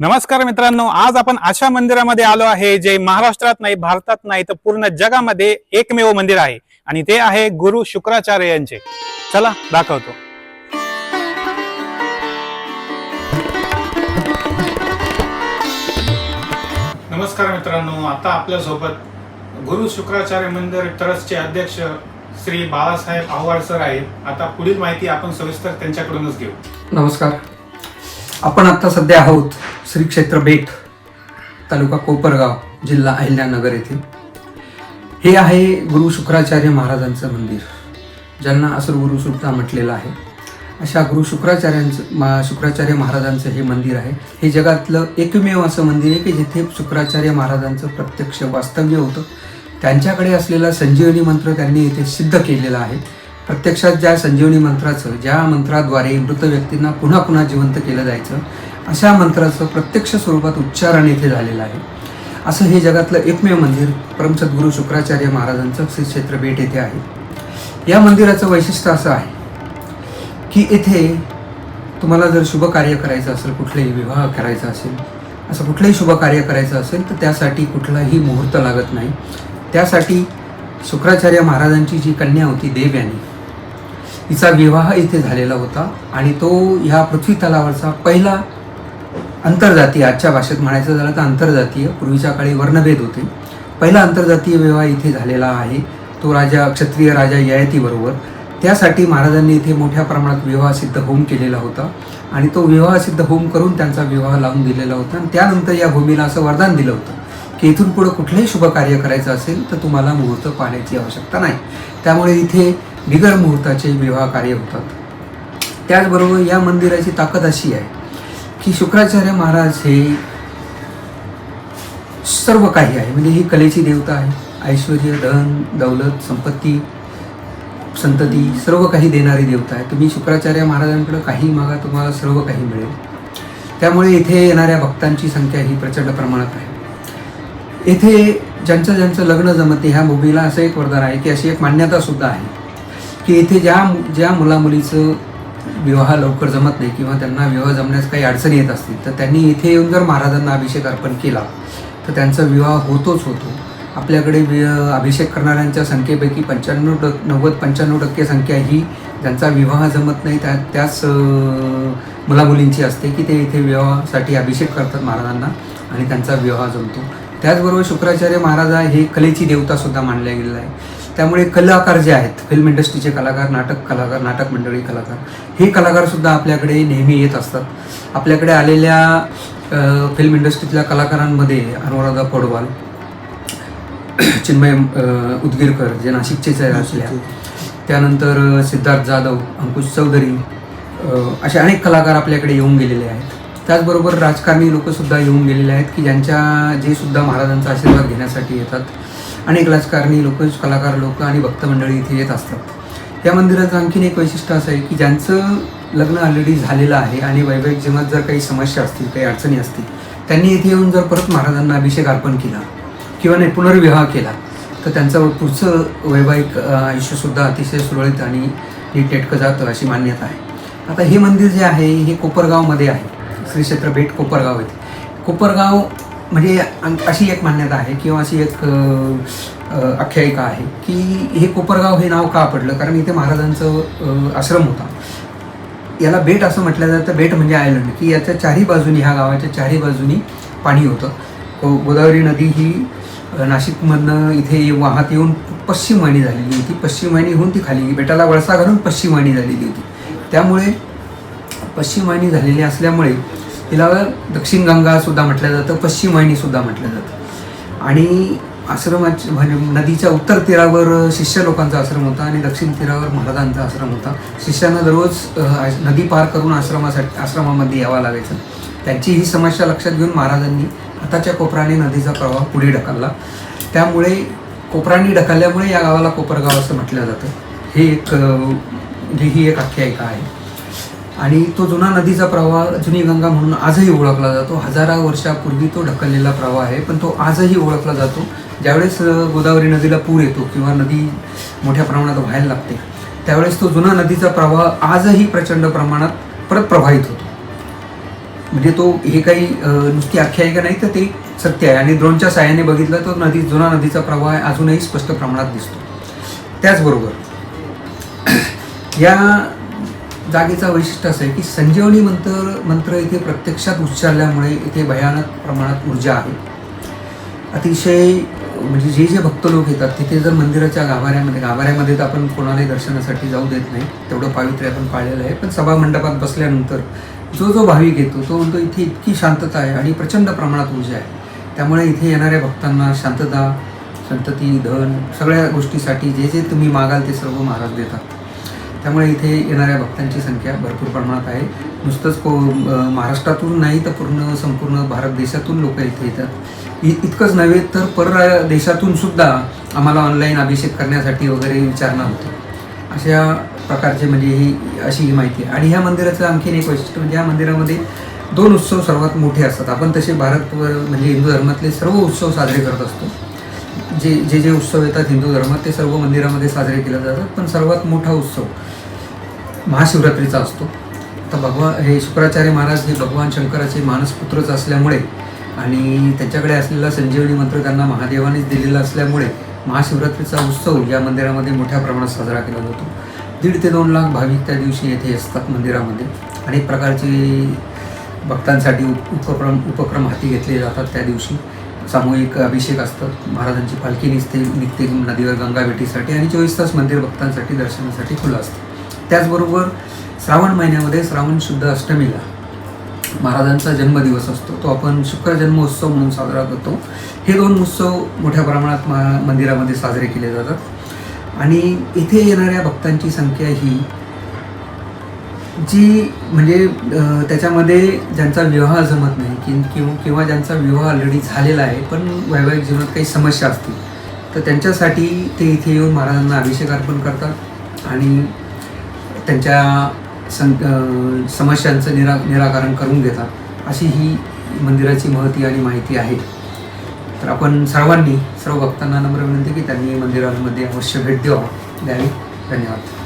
नमस्कार मित्रांनो आज आपण अशा मंदिरामध्ये आलो आहे जे महाराष्ट्रात नाही भारतात नाही तर पूर्ण जगामध्ये एकमेव मंदिर आहे. आणि ते आहे गुरु शुक्राचार्य यांचे चला दाखवतो. नमस्कार मित्रांनो आता आपल्यासोबत गुरु शुक्राचार्य मंदिर ट्रस्टचे अध्यक्ष श्री बाळासाहेब आव्हाड सर आहेत. आता पुढील माहिती आपण सविस्तर त्यांच्याकडूनच घेऊ. नमस्कार. आपण आता सध्या आहोत श्री क्षेत्र बेट तालुका कोपरगाव जिल्हा अहिल्यानगर येथे. हे आहे गुरु शुक्राचार्य महाराजांचं मंदिर ज्यांना असं गुरु सुद्धा म्हटलेलं आहे. अशा गुरु शुक्राचार्यांचं मा शुक्राचार्य महाराजांचं हे मंदिर आहे. हे जगातलं एकमेव असं मंदिर आहे की जिथे शुक्राचार्य महाराजांचं प्रत्यक्ष वास्तव्य होतं. त्यांच्याकडे असलेला संजीवनी मंत्र त्यांनी इथे सिद्ध केलेला आहे. प्रत्यक्षात ज्या संजीवनी मंत्राचं ज्या मंत्राद्वारे मृत व्यक्तींना पुन्हा पुन्हा जिवंत केलं जायचं अशा मंत्राचं प्रत्यक्ष स्वरूपात उच्चारण येथे झालेलं आहे. असं हे जगातलं एकमेव मंदिर परमसद्गुरू शुक्राचार्य महाराजांचं श्री क्षेत्र बेट येथे आहे. या मंदिराचं वैशिष्ट्य असं आहे की येथे तुम्हाला जर शुभ कार्य करायचं असेल कुठलाही विवाह करायचा असेल असं कुठलंही शुभ कार्य करायचं असेल तर त्यासाठी कुठलाही मुहूर्त लागत नाही. त्यासाठी शुक्राचार्य महाराजांची जी कन्या होती देवयानी तिचा विवाह इथे झालेला होता आणि तो ह्या पृथ्वी तलावरचा पहिला आंतरजातीय आजच्या भाषेत म्हणायचं झालं तर आंतरजातीय पूर्वीच्या काळी वर्णभेद होते. पहिला आंतरजातीय विवाह इथे झालेला आहे. तो राजा क्षत्रिय राजा ययातीबरोबर. त्यासाठी महाराजांनी इथे मोठ्या प्रमाणात विवाह सिद्ध होम केलेला होता. आणि तो विवाह सिद्ध होम करून त्यांचा विवाह लावून दिलेला होता. आणि त्यानंतर या भूमीला असं वरदान दिलं होतं की इथून पुढं कुठलंही शुभ कार्य करायचं असेल तर तुम्हाला मुहूर्त पाहण्याची आवश्यकता नाही. त्यामुळे इथे बिगर मुहूर्ताचे विवाह कार्य होतात. त्याचबरोबर या मंदिराची ताकद अशी आहे की शुक्राचार्य महाराज हे सर्व काही आहे. म्हणजे ही कलेची देवता आहे. ऐश्वर धन दौलत संपत्ती संतती सर्व काही देणारी देवता आहे. तुम्ही शुक्राचार्य महाराजांकडे काही मागा तुम्हाला सर्व काही मिळेल. त्यामुळे इथे येणाऱ्या भक्तांची संख्या ही प्रचंड प्रमाणात आहे. येथे ज्यांचं ज्यांचं लग्न जमते ह्या भूमीला असं एक वरदान आहे की अशी एक मान्यता सुद्धा आहे. की इथे ज्या ज्या मुलामुलीचं विवाह लवकर जमत नाही किंवा त्यांना विवाह जमण्यास काही अडचणी येत असतील तर त्यांनी इथे येऊन जर महाराजांना अभिषेक अर्पण केला तर त्यांचा विवाह होतोच होतो. आपल्याकडे वि अभिषेक करणाऱ्यांच्या संख्येपैकी पंच्याण्णव टक् नव्वद पंच्याण्णव टक्के संख्या ही ज्यांचा विवाह जमत नाही त्या त्याच मुलामुलींची असते की ते इथे विवाहासाठी अभिषेक करतात महाराजांना आणि त्यांचा विवाह जमतो. त्याचबरोबर शुक्राचार्य महाराज हे कलेची देवतासुद्धा मानल्या गेलेला आहे त्यामुळे कलाकार जे आहेत फिल्म इंडस्ट्रीचे कलाकार नाटक कलाकार नाटक मंडळी कलाकार हे कलाकार सुद्धा आपल्याकडे नेहमी येत असतात. आपल्याकडे आलेल्या फिल्म इंडस्ट्रीतल्या कलाकारांमध्ये अनुराधा पौडवाल चिन्मय उदगीरकर जे नाशिकचेच आहे असल्या. त्यानंतर सिद्धार्थ जाधव अंकुश चौधरी असे अनेक कलाकार आपल्याकडे येऊन गेलेले आहेत. त्याचबरोबर राजकारणी लोकसुद्धा येऊन गेलेले आहेत की ज्यांच्या जे सुद्धा महाराजांचा आशीर्वाद घेण्यासाठी येतात. अनेक राजकारणी लोक कलाकार लोक आणि भक्त मंडळी इथे येत असतात. या मंदिराचं आणखीन एक वैशिष्ट्य असं आहे की ज्यांचं लग्न ऑलरेडी झालेलं आहे आणि वैवाहिक जीवनात जर काही समस्या असतील काही अडचणी असतील त्यांनी इथे येऊन जर परत महाराजांना अभिषेक अर्पण केला किंवा नाही पुनर्विवाह केला तर त्यांचं पुढचं वैवाहिक आयुष्यसुद्धा अतिशय सुरळीत आणि नीटनेटकं जातं अशी मान्यता आहे. आता हे मंदिर जे आहे हे कोपरगावमध्ये आहे. श्री क्षेत्र भेट कोपरगाव येथे. कोपरगाव म्हणजे अशी एक मान्यता आहे किंवा अशी एक आख्यायिका आहे की हे कोपरगाव हे नाव का पडलं? कारण इथे महाराजांचं आश्रम होता. याला बेट असं म्हटलं जातं. बेट म्हणजे आयलंड की याच्या चारही बाजूनी ह्या गावाच्या चारही बाजूनी पाणी होतं. गोदावरी नदी ही नाशिकमधनं इथे वाहत येऊन पश्चिम वाहिनी झालेली होती. पश्चिम वाहिनी होऊन ती खाली बेटाला वळसा घालून पश्चिम वाहिनी झालेली होती. त्यामुळे पश्चिम वाहिनी झालेली असल्यामुळे तिला दक्षिण गंगा सुद्धा म्हटलं जातं पश्चिम वाहिनी सुद्धा म्हटलं जातं. आणि आश्रमाची म्हणजे नदीच्या उत्तर तीरावर शिष्य लोकांचा आश्रम होता आणि दक्षिण तीरावर महाराजांचा आश्रम होता. शिष्यांना दररोज नदी पार करून आश्रमासाठी आश्रमामध्ये यावं लागायचं. त्यांची ही समस्या लक्षात घेऊन महाराजांनी हाताच्या कोपराने नदीचा प्रवाह पुढे ढकलला. त्यामुळे कोपरांनी ढकलल्यामुळे या गावाला कोपरगाव असं म्हटलं जातं. हे एक ही एक आख्यायिका आहे. आणि तो जुना नदीचा प्रवाह जुनी गंगा म्हणून आजही ओळखला जातो. हजारा वर्षापूर्वी तो ढकललेला प्रवाह आहे पण तो आजही ओळखला जातो. ज्यावेळेस गोदावरी नदीला पूर येतो किंवा नदी मोठ्या प्रमाणात व्हायला लागते त्यावेळेस तो जुना नदीचा प्रवाह आजही प्रचंड प्रमाणात परत प्रवाहित होतो. म्हणजे तो हे काही नुसती आख्यायिका नाही तर ते सत्य आहे. आणि ड्रोनच्या साहाय्याने बघितलं तर नदी जुना नदीचा प्रवाह अजूनही स्पष्ट प्रमाणात दिसतो. त्याचबरोबर या जागेचा वैशिष्ट्य असं आहे की संजीवनी मंत्र मंत्र इथे प्रत्यक्षात उच्चारल्यामुळे इथे भयानक प्रमाणात ऊर्जा आहे. अतिशय म्हणजे जे जे भक्त लोक येतात तिथे जर मंदिराच्या गाभाऱ्यामध्ये गाभाऱ्यामध्ये तर आपण कोणालाही दर्शनासाठी जाऊ देत नाही. तेवढं पावित्र्य आपण पाळलेलं आहे. पण सभा मंडपात बसल्यानंतर जो जो भाविक येतो तो म्हणतो इथे इतकी शांतता आहे आणि प्रचंड प्रमाणात ऊर्जा आहे. त्यामुळे इथे येणाऱ्या भक्तांना शांतता संतती धन सगळ्या गोष्टीसाठी जे जे तुम्ही मागाल ते सर्व महाराज देतात. त्यामुळे इथे येणाऱ्या भक्तांची संख्या भरपूर प्रमाणात आहे. नुसतंच को महाराष्ट्रातून नाही तर पूर्ण संपूर्ण भारत देशातून लोक इथे येतात. इ इतकंच नव्हे तर पर देशातून सुद्धा आम्हाला ऑनलाईन अभिषेक करण्यासाठी वगैरे विचारणा होते. अशा प्रकारचे म्हणजे ही अशी ही माहिती. आहे आणि ह्या मंदिराचं आणखीन एक वैशिष्ट्य म्हणजे या मंदिरामध्ये दोन उत्सव सर्वात मोठे असतात. आपण तसे भारत म्हणजे हिंदू धर्मातले सर्व उत्सव साजरे करत असतो. जे जे जे उत्सव येतात हिंदू धर्मात ते सर्व मंदिरामध्ये साजरे केले जातात. पण सर्वात मोठा उत्सव महाशिवरात्रीचा असतो. तर भगवान हे शुक्राचार्य महाराज हे भगवान शंकराचे मानसपुत्रच असल्यामुळे आणि त्यांच्याकडे असलेला संजीवनी मंत्र त्यांना महादेवानेच दिलेला असल्यामुळे महाशिवरात्रीचा उत्सव या मंदिरामध्ये मोठ्या प्रमाणात साजरा केला जातो. दीड ते दोन लाख भाविक त्या दिवशी येथे असतात मंदिरामध्ये. अनेक प्रकारचे भक्तांसाठी उप उपक्रम उपक्रम हाती घेतले जातात त्या दिवशी. सामूहिक अभिषेक असतात महाराजांची पालखी निघते निघते नदीवर गंगा भेटीसाठी आणि चोवीस तास मंदिर भक्तांसाठी दर्शनासाठी खुलं असतं. त्याचबरोबर श्रावण महिन्यामध्ये श्रावण शुद्ध अष्टमीला महाराजांचा जन्मदिवस असतो. तो आपण शुक्र जन्मोत्सव म्हणून साजरा करतो. हे दोन उत्सव मोठ्या प्रमाणात महा मंदिरामध्ये साजरे केले जातात. आणि इथे येणाऱ्या भक्तांची संख्या ही जी म्हणजे त्याच्यामध्ये ज्यांचा विवाह जमत नाही कि किंवा किंवा ज्यांचा विवाह ऑलरेडी झालेला आहे पण वैवाहिक जीवनात काही समस्या असतील तर त्यांच्यासाठी ते इथे येऊन महाराजांना अभिषेक अर्पण करतात आणि त्यांच्या सं समस्यांचं निरा निराकरण करून घेतात. अशी ही मंदिराची महती आणि माहिती आहे. तर आपण सर्वांनी सर्व भक्तांना नम्र विनंती की त्यांनी मंदिरांमध्ये अवश्य भेट द्यावा द्यावी. धन्यवाद.